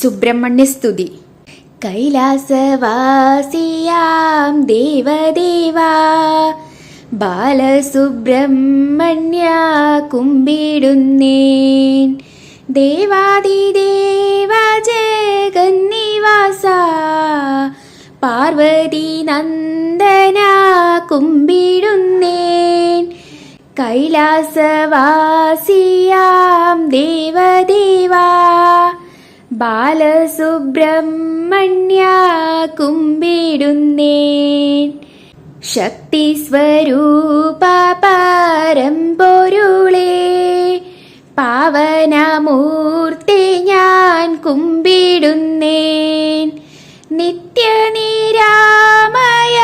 സുബ്രഹ്മണ്യസ്തുതി കൈലാസവാസിയാം ദേവദേവാ. ബാലസുബ്രഹ്മണ്യ കുമ്പിടുന്നേൻ. ദേവാദിദേവ ജഗന്നിവാസ. പാർവതി നന്ദന കുമ്പിടുന്നേൻ. കൈലാസവാസിയാം ദേവദേവാ. ബാലസുബ്രഹ്മണ്യ കുമ്പിടുന്നേൻ ശക്തി സ്വരൂപ പരമ്പൊരുളേ. പാവനമൂർത്തി ഞാൻ കുമ്പിടുന്നേൻ നിത്യനിരാമയ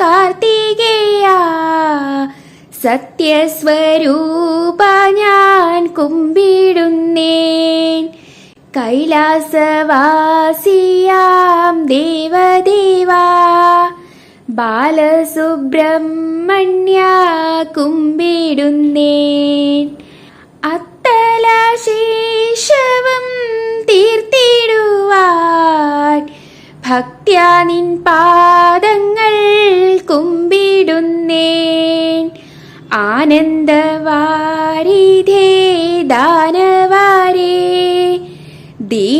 കാർത്തികേയ. സത്യസ്വരൂപ ഞാൻ കുമ്പിടുന്നേൻ കൈലാസവാസിയാം ദേവദേവാ. ബാലസുബ്രഹ്മണ്യ കുമ്പിടുന്നേൻ. അത്തലശേഷവും തീർത്തിടുവാൻ. ഭക്ത്യാ നിൻ പാദങ്ങൾ കുമ്പിടുന്നേൻ. ആനന്ദവാരിധേ ദാനവാരേ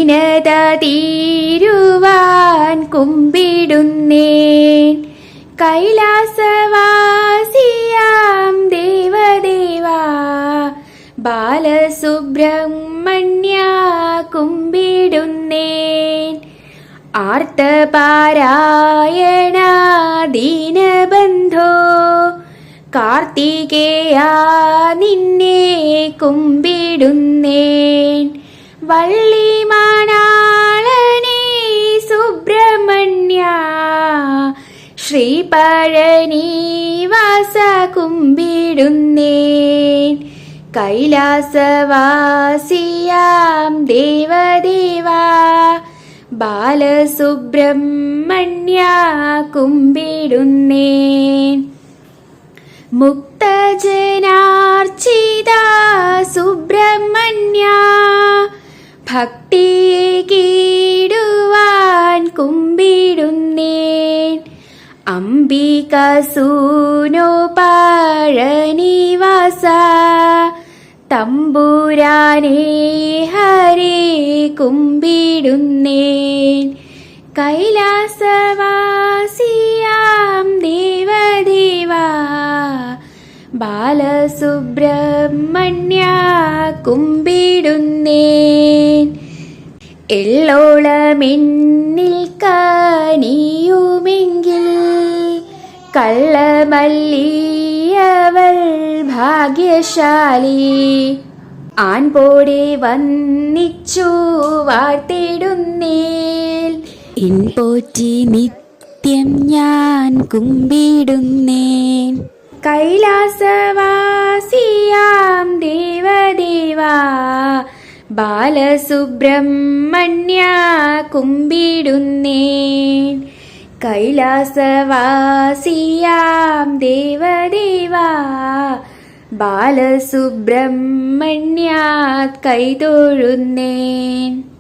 ദീനത തീരുവാൻ കുമ്പിടുന്നേൻ. കൈലാസവാസിയാം ദേവദേവാ. ബാലസുബ്രഹ്മണ്യ കുമ്പിടുന്നേൻ. ആർത്തപാരായണ ദീനബന്ധോ കാർത്തികേയ നിന്നെ കുമ്പിടുന്നേൻ. വള്ളി സുബ്രഹ്മണ്യ ശ്രീപഴനീവാസ കുമ്പിടുന്നേൻ കൈലാസവാസിയാം ദേവദേവാ ബാലസുബ്രഹ്മണ്യ കുമ്പിടുന്നേൻ. മുക്തജനാർച്ചിത സുബ്രഹ്മണ്യ ഭക്തിയെ കീടുവാൻ കുമ്പിടുന്നേൻ. അംബിക സൂനോ പഴനിവാസ. തമ്പുരാനേ ഹരേ കുമ്പിടുന്നേൻ. കൈലാസവാസിയാം ദേവദേവാ. ബാലസുബ്രഹ്മണ്യ കുമ്പിടുന്നേൻ. എള്ളോളമെന്നിൽ കനിയുമെങ്കിൽ കള്ളമല്ലിയവൾ ഭാഗ്യശാലി. ആൺപോടെ വന്നിച്ചു വാഴ്ത്തിടുന്നേൽ എൻ പോറ്റി നിത്യം ഞാൻ കുമ്പിടുന്നേൻ. കൈലാസവാസിയാം ദേവദേവാ ബാലസുബ്രഹ്മണ്യ കുമ്പിടുന്നേൻ. കൈലാസവാസിയാം ദേവദേവാ. ബാലസുബ്രഹ്മണ്യാ കൈതൊഴുന്നേൻ.